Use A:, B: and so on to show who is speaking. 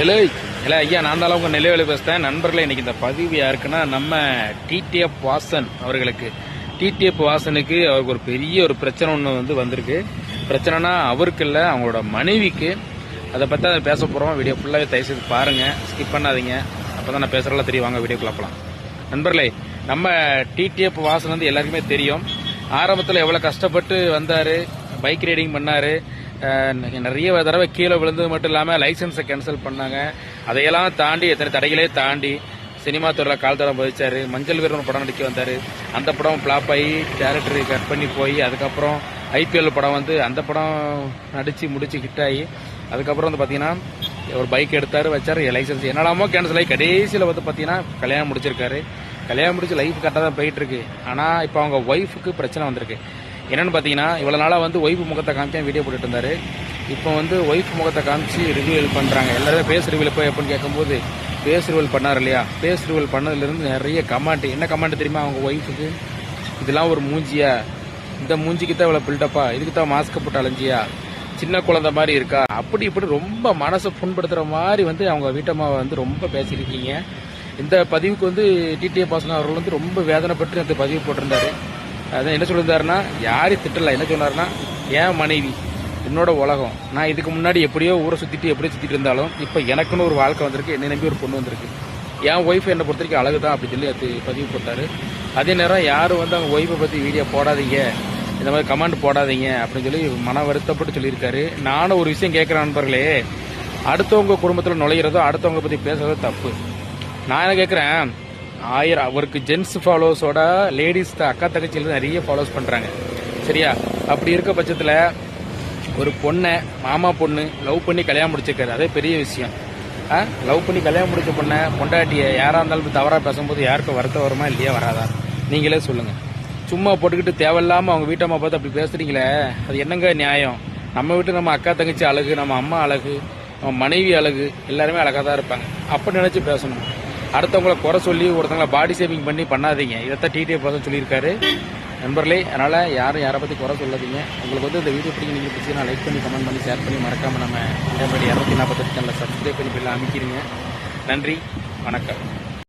A: Hello. இல்லை ஐயா நான் தான் உங்கள் நிலவேலை பேசுகிறேன் நண்பர்களே இன்னைக்கு இந்த பதிவு யாருக்குன்னா நம்ம டிடிஎஃப் வாசன் அவர்களுக்கு. டிடிஎஃப் வாசனுக்கு அவருக்கு ஒரு பெரிய ஒரு பிரச்சனை ஒன்று வந்து வந்திருக்கு. பிரச்சனைனா அவருக்கு இல்லை அவங்களோட மனைவிக்கு. அதை பற்றி அதை பேச போகிறோம் வீடியோ ஃபுல்லாகவே தயவுசெய்து பாருங்கள் ஸ்கிப் பண்ணாதீங்க. அப்போ தான் நான் பேசுகிறலாம் தெரியும். வாங்க வீடியோக்குள்ள போகலாம் நண்பர்களே நம்ம டிடிஎஃப் வாசன் வந்து எல்லாருக்குமே தெரியும். ஆரம்பத்தில் எவ்வளோ கஷ்டப்பட்டு வந்தார்? பைக் ரைடிங் பண்ணார். நிறைய தடவை கீழே விழுந்தது மட்டும் இல்லாமல் லைசன்ஸை கேன்சல் பண்ணாங்க. அதையெல்லாம் தாண்டி எத்தனை தடைகளே தாண்டி சினிமா துறையில் கால் தடம் பதிச்சார். மஞ்சள் வீரன் படம் நடிக்க வந்தார். அந்த படம் ஃப்ளாப் ஆகி டேரக்டர் கட் பண்ணி போய் அதுக்கப்புறம் ஐபிஎல் படம் வந்து அந்த படம் நடித்து முடித்து ஹிட் ஆகி அதுக்கப்புறம் வந்து பார்த்தீங்கன்னா ஒரு பைக் எடுத்தார் வச்சார் லைசன்ஸ் என்னடாமோ கேன்சல் ஆகி கடைசியில் வந்து பார்த்தீங்கன்னா கல்யாணம் முடிச்சிருக்காரு. கல்யாணம் முடிச்சு லைஃப் கரெக்டாக தான் போயிட்டுருக்கு ஆனால் இப்போ அவங்க ஒய்ஃபுக்கு பிரச்சனை வந்திருக்கு. என்னென்னு பார்த்தீங்கன்னா இவ்வளோ நாளாக வந்து ஒய்ஃப் முகத்தை காமிச்சா வீடியோ போட்டுட்டு இருந்தாரு. இப்போ வந்து ஒய்ஃப் முகத்தை காமிச்சு ரிவியூவல் பண்ணுறாங்க எல்லாருமே பேஸ் ரிவியூல் போய் எப்படின்னு கேட்கும்போது பேஸ் ரிவியூல் பண்ணார் இல்லையா? பேஸ் ரிவியூல் பண்ணதுலேருந்து நிறைய கமெண்ட் என்ன கமெண்ட் தெரியுமா அவங்க ஒய்ஃபுக்கு இதெல்லாம் ஒரு மூஞ்சியா? இந்த மூஞ்சிக்கு தான் இவ்வளோ பில்டப்பா இதுக்கு தான் மாஸ்க் போட்டு அலைஞ்சியா? சின்ன குழந்தை மாதிரி இருக்கா? அப்படி இப்படி ரொம்ப மனசை புண்படுத்துகிற மாதிரி வந்து அவங்க வீட்டம்மாவை வந்து ரொம்ப பேசியிருக்கீங்க. இந்த பதிவுக்கு வந்து டிடிஏ பாசன் அவர்கள் வந்து ரொம்ப வேதனைப்பட்டு அந்த பதிவு போட்டிருந்தாரு. அதான் என்ன சொல்லியிருந்தாருன்னா யாரையும் திட்டல என்ன சொன்னாருன்னா என் மனைவி என்னோட உலகம். நான் இதுக்கு முன்னாடி எப்படியோ ஊரை சுற்றிட்டு எப்படியோ சுற்றிட்டு இருந்தாலும் இப்போ எனக்குன்னு ஒரு வாழ்க்கை வந்திருக்கு என்னை நம்பி ஒரு பொண்ணு வந்திருக்கு. என் ஒய்ஃப் என்னை பொறுத்த வரைக்கும் அழகு தான் அப்படி சொல்லி அது பதிவு போட்டார். அதே நேரம் யாரும் வந்து அவங்க ஒய்ஃபை பற்றி வீடியோ போடாதீங்க இந்த மாதிரி கமெண்ட் போடாதீங்க அப்படின்னு சொல்லி மன வருத்தப்பட்டு சொல்லியிருக்காரு. நானும் ஒரு விஷயம் கேட்குறேன் நண்பர்களே அடுத்தவங்க குடும்பத்தில் நுழையிறதோ அடுத்தவங்க பற்றி பேசுறதோ தப்பு. நான் என்ன கேட்குறேன் ஆயிரம் அவருக்கு ஜென்ஸ் ஃபாலோவர்ஸோட லேடிஸ் அக்கா தங்கச்சியில் நிறைய ஃபாலோஸ் பண்ணுறாங்க சரியா? அப்படி இருக்க பட்சத்தில் ஒரு பொண்ணை மாமா பொண்ணு லவ் பண்ணி கல்யாணம் முடிச்சிருக்காரு. அதே பெரிய விஷயம். லவ் பண்ணி கல்யாணம் முடிச்ச பொண்ணை பொண்டாட்டியை யாராக இருந்தாலும் தவறாக பேசும்போது யாருக்கும் வருத்தம் வருமா இல்லையா வராதா? நீங்களே சொல்லுங்கள் சும்மா போட்டுக்கிட்டு தேவையில்லாமல் அவங்க வீட்டம்மா பார்த்து அப்படி பேசுகிறீங்களே அது என்னங்க நியாயம்? நம்ம வீட்டு நம்ம அக்கா தங்கச்சி அழகு நம்ம அம்மா அழகு நம்ம மனைவி அழகு எல்லாருமே அழகாக தான் இருப்பாங்க. அப்போ நினச்சி பேசணும். அடுத்தவங்கள குறை சொல்லி ஒருத்தவங்கள பாடி சேவிங் பண்ணி பண்ணாதீங்க. இதைத்தான் டிடிஏ பர்சன் சொல்லியிருக்காரு. நண்பர்களே அதனால் யாரும் யாரை பற்றி குறை சொல்லாதீங்க. உங்களுக்கு வந்து இந்த வீடியோ பிடிக்கும் நீங்கள் பிடிச்சி லைக் பண்ணி கமெண்ட் பண்ணி ஷேர் பண்ணி மறக்காமல் நம்ம இதே மாதிரி இரநூத்தி நாற்பத்தெட்டு சேனலில் சப்ஸ்கிரைப் பண்ணி பில்ல அமைக்கிறீங்க நன்றி வணக்கம்.